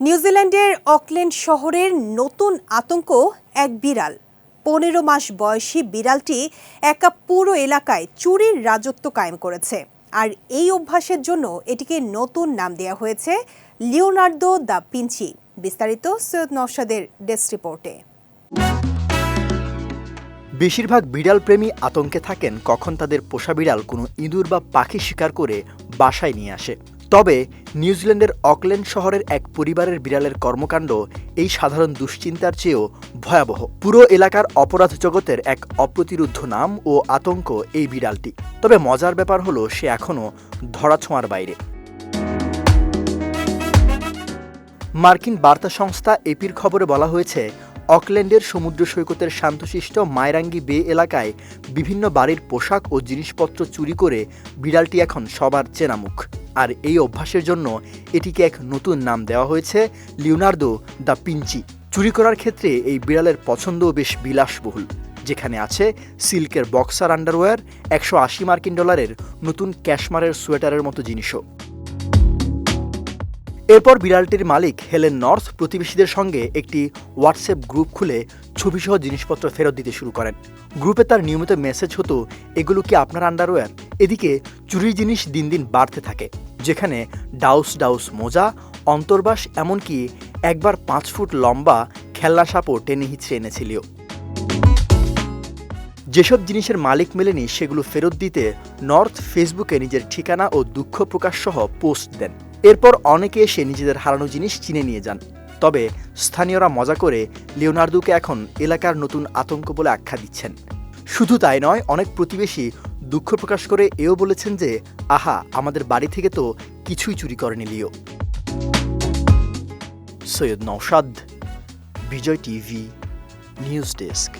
নিউজিল্যান্ডের অকল্যান্ড শহরের নতুন আতঙ্ক এক বিড়াল। পনেরো মাস বয়সী বিড়ালটি একা পুরো এলাকায় চুরির রাজত্ব কায়েম করেছে। আর এই অভ্যাসের জন্য এটিকে নতুন নাম দেওয়া হয়েছে, লিওনার্দো দ্য পিঞ্চি বিস্তারিত সৈয়দ নওশাদের ডেস্ক রিপোর্টে। বেশিরভাগ বিড়াল প্রেমী আতঙ্কে থাকেন কখন তাদের পোষা বিড়াল কোনো ইঁদুর বা পাখি শিকার করে বাসায় নিয়ে আসে। তবে নিউজিল্যান্ডের অকল্যান্ড শহরের এক পরিবারের বিড়ালের কর্মকাণ্ড এই সাধারণ দুশ্চিন্তার চেয়েও ভয়াবহ। পুরো এলাকার অপরাধ জগতের এক অপ্রতিরুদ্ধ নাম ও আতঙ্ক এই বিড়ালটি। তবে মজার ব্যাপার হলো, সে এখনও ধরাছোঁয়ার বাইরে। মার্কিন বার্তা সংস্থা এপির খবরে বলা হয়েছে, অকল্যান্ডের সমুদ্র সৈকতের শান্তশিষ্ট মায়রাঙ্গি বে এলাকায় বিভিন্ন বাড়ির পোশাক ও জিনিসপত্র চুরি করে বিড়ালটি এখন সবার চেনা মুখ। আর এই অভ্যাসের জন্য এটিকে এক নতুন নাম দেওয়া হয়েছে লিওনার্দো দ্য পিঞ্চি। চুরি করার ক্ষেত্রে এই বিড়ালের পছন্দও বেশ বিলাসবহুল, যেখানে আছে সিল্কের বক্সার আন্ডারওয়্যার, একশো আশি মার্কিন ডলারের নতুন ক্যাশমারের সোয়েটারের মতো জিনিসও। এরপর বিড়ালটির মালিক হেলেন নর্থ প্রতিবেশীদের সঙ্গে একটি হোয়াটসঅ্যাপ গ্রুপ খুলে ছবিসহ জিনিসপত্র ফেরত দিতে শুরু করেন। গ্রুপে তার নিয়মিত মেসেজ হতো, এগুলো কি আপনার আন্ডারওয়্যার? এদিকে চুরির জিনিস দিন দিন বাড়তে থাকে, যেখানে ডাউস ডাউস মোজা, অন্তর্বাস, এমনকি একবার পাঁচ ফুট লম্বা খেলনা সাপও টেনে হিচড়ে এনেছিল। যেসব জিনিসের মালিক মেলেনি, সেগুলো ফেরত দিতে নর্থ ফেসবুকে নিজের ঠিকানা ও দুঃখ প্রকাশ সহ পোস্ট দেন। এরপর অনেকে এসে নিজেদের হারানো জিনিস চিনে নিয়ে যান। তবে স্থানীয়রা মজা করে লিওনার্দোকে এখন এলাকার নতুন আতঙ্ক বলে আখ্যা দিচ্ছেন। শুধু তাই নয়, অনেক প্রতিবেশী দুঃখ প্রকাশ করে এও বলেছেন যে, আহা, আমাদের বাড়ি থেকে তো কিছুই চুরি করেনি Leo. Syed Nousad Bijoy TV, news desk.